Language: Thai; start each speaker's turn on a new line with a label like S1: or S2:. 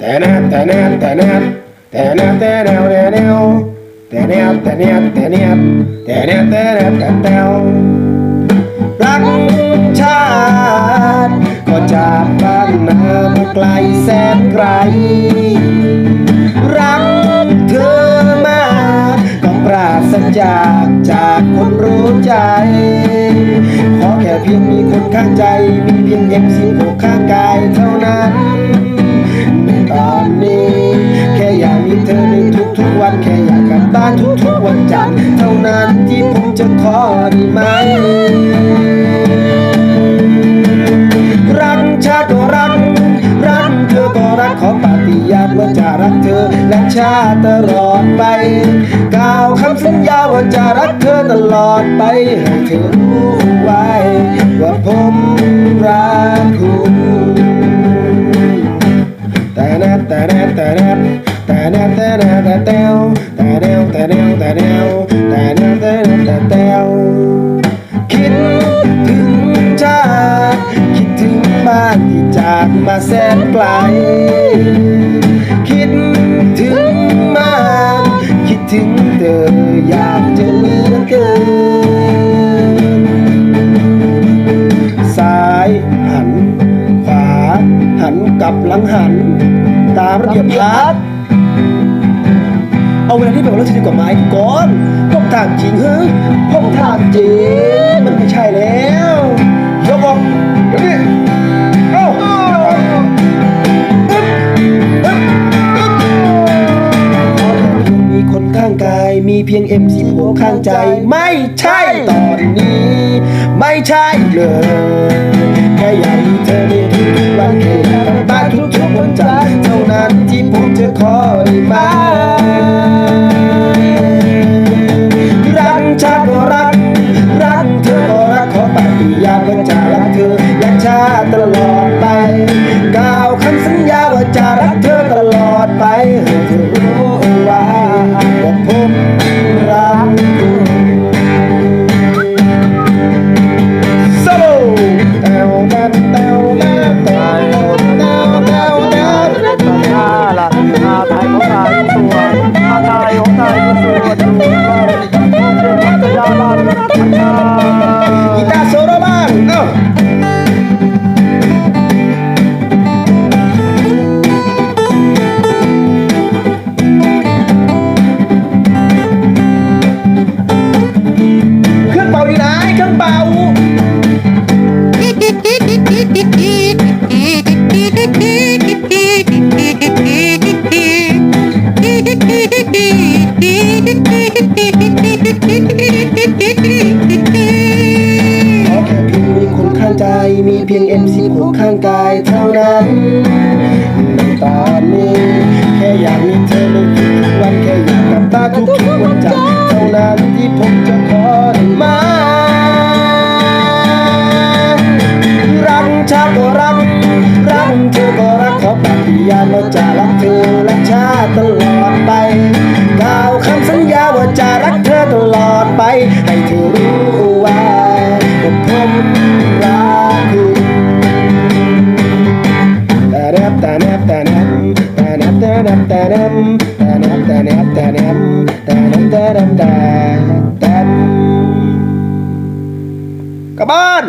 S1: แต่นบแต่นบแต่นบแต่นบแต่แนวแต่แนวแต่แนบแต่แนบแต่แนบแต่แนบแต่แนบแต่แนวรักชาติก็จากบ้านนามาไกลแสนไกล รักเธอมากก็ปราศจากจากคนรู้ใจขอแค่เพียงมีคนข้างใจ มีเพียงเอ็มซีหกข้างกายเท่านั้นันแค่อยากกลับบ้านทุกๆวันจันทร์เท่านั้นที่ผมจะขอได้ไหม รักชาติก็รัก รักเธอก็รักขอปฏิญาณว่าจะรักเธอและชาติตลอดไปกล่าวคำสัญญาว่าจะรักเธอตลอดไปให้เธอรู้ไว้ ว่าผมรักคุณแต่แนบแต่แนบแต่นบ แนบแต่แนบแต่แต้วแต่แนวแต่แนวแต่แนวแต่แนบแต่แนบแต่แต้วคิดถึงชาคิดถึงบ้านที่จากมาแสนไกล คิดถึงบ้านคิดถึงเธออยากจะเหลือเกินซ้ายหัน ขวา หันกลับหลังหัน ตามระเบียบพัก เอาเวลาที่แบบว่าเราจะดีกว่าไม้ก่อนพบทางจริงเฮ้ยพบทางจริงมันไม่ใช่แล้วยกออกเดี๋ยวนี้เอ้าอึ๊บอึ๊บอึ๊บขอแค่เพียงมีคนข้างกาย มีเพียง M16 ข้างใจ ไม่ใช่ตอนนี้ ไม่ใช่เลยแค่อยากมีเธอในทุกๆวันค่อ มีค
S2: น
S1: ข้างใจมีเพียง M16 ข้างกายเท่านั้นในตอนนี้แค่อยากมีเธอในทุกวันแค่อยากกับตาทุกวันจันทร์เท่านั้นที่ผม ไป ให้เธอรู้ไว้ว่าผมรักคุณแต่แนบแต่แนบแต่แนบแต่แนบแต่แนบแต่แนบแต่แนบแต่แนบแต่แนบแต่แนบแต่แนบแต่แนบกลับบ้าน